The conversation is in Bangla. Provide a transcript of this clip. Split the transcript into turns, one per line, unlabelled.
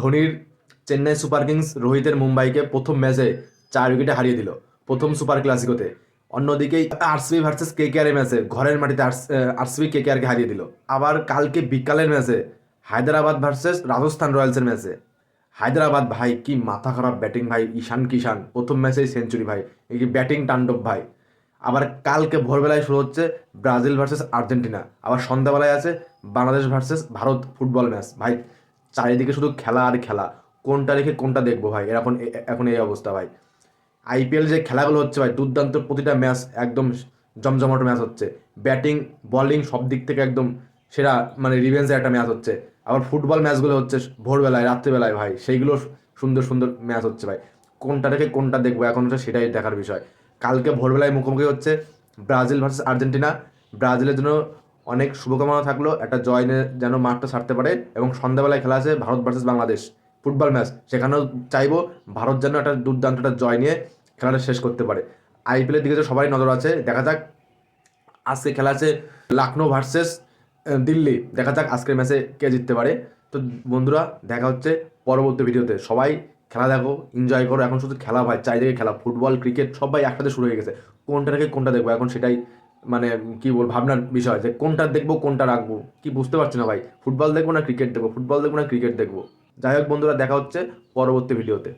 ধোনির চেন্নাই সুপার কিংস রোহিতের মুম্বাইকে প্রথম ম্যাচে চার উইকেটে হারিয়ে দিল, প্রথম সুপার ক্লাসিকোতে। অন্যদিকে আরসিবি ভার্সেস কে কে ম্যাচে, ঘরের মাটিতে আরসিবি কে কে হারিয়ে দিল। আবার কালকে বিকালের ম্যাচে, হায়দ্রাবাদ ভার্সেস রাজস্থান রয়্যালসের ম্যাচে। হায়দ্রাবাদ, ভাই, কি মাথা খারাপ ব্যাটিং, ভাই, ঈশান কিষান প্রথম ম্যাচেই সেঞ্চুরি, ভাই এই ব্যাটিং তাণ্ডব, ভাই। আবার কালকে ভোরবেলায় শুরু হচ্ছে ব্রাজিল ভার্সেস আর্জেন্টিনা। আবার সন্ধ্যাবেলায় আছে Bangladesh versus Bharat football match, ভাই। চারিদিকে শুধু খেলা আর খেলা। কোনটা রেখে কোনটা দেখব ভাই? এখন এখন এই অবস্থা ভাই। আইপিএল যে খেলাগুলো হচ্ছে ভাই, দুর্দান্ত প্রতিটা ম্যাচ একদম জমজমাট ম্যাচ হচ্ছে। ব্যাটিং বলিং সব দিক থেকে একদম সেরা মানে রিভেন্সের একটা ম্যাচ হচ্ছে। আবার ফুটবল ম্যাচগুলো হচ্ছে ভোরবেলায়, রাত্রিবেলায় ভাই, সেইগুলো সুন্দর সুন্দর ম্যাচ হচ্ছে ভাই। কোনটা রেখে কোনটা দেখব এখন হচ্ছে সেটাই দেখার বিষয়। কালকে ভোরবেলায় মুখোমুখি হচ্ছে ব্রাজিল ভার্সেস আর্জেন্টিনা। ব্রাজিলের জন্য অনেক শুভকামনা থাকল। একটা জয় যেন মাঠটা ছাড়তে পারে এবং সন্ধ্যাবেলায় খেলা আছে Bharat versus Bangladesh football match সেখানেও চাইব ভারত যেন একটা দুর্দান্ত একটা জয় নিয়ে খেলাটা শেষ করতে পারে। আইপিএলের দিকে তো সবাই নজর আছে। দেখা যাক আজকে খেলা আছে লখনৌ ভার্সেস দিল্লি। দেখা যাক আজকের ম্যাচে কে জিততে পারে। তো বন্ধুরা, দেখা হচ্ছে পরবর্তী ভিডিওতে। সবাই খেলা দেখো এনজয় করো। এখন শুধু খেলা ভাই, চারিদিকে খেলা। ফুটবল ক্রিকেট সবাই একসাথে শুরু হয়ে গেছে। কোনটা রেখে কোনটা দেখব? এখন সেটাই মানে কি বল, ভাবনার বিষয় যে কোনটা দেখব, কোনটা রাখব, কি বুঝতে পারছি না ভাই। ফুটবল দেখব না ক্রিকেট দেখব, ফুটবল দেখব না ক্রিকেট দেখব। যাই হোক বন্ধুরা, দেখা হচ্ছে পরবর্তী ভিডিওতে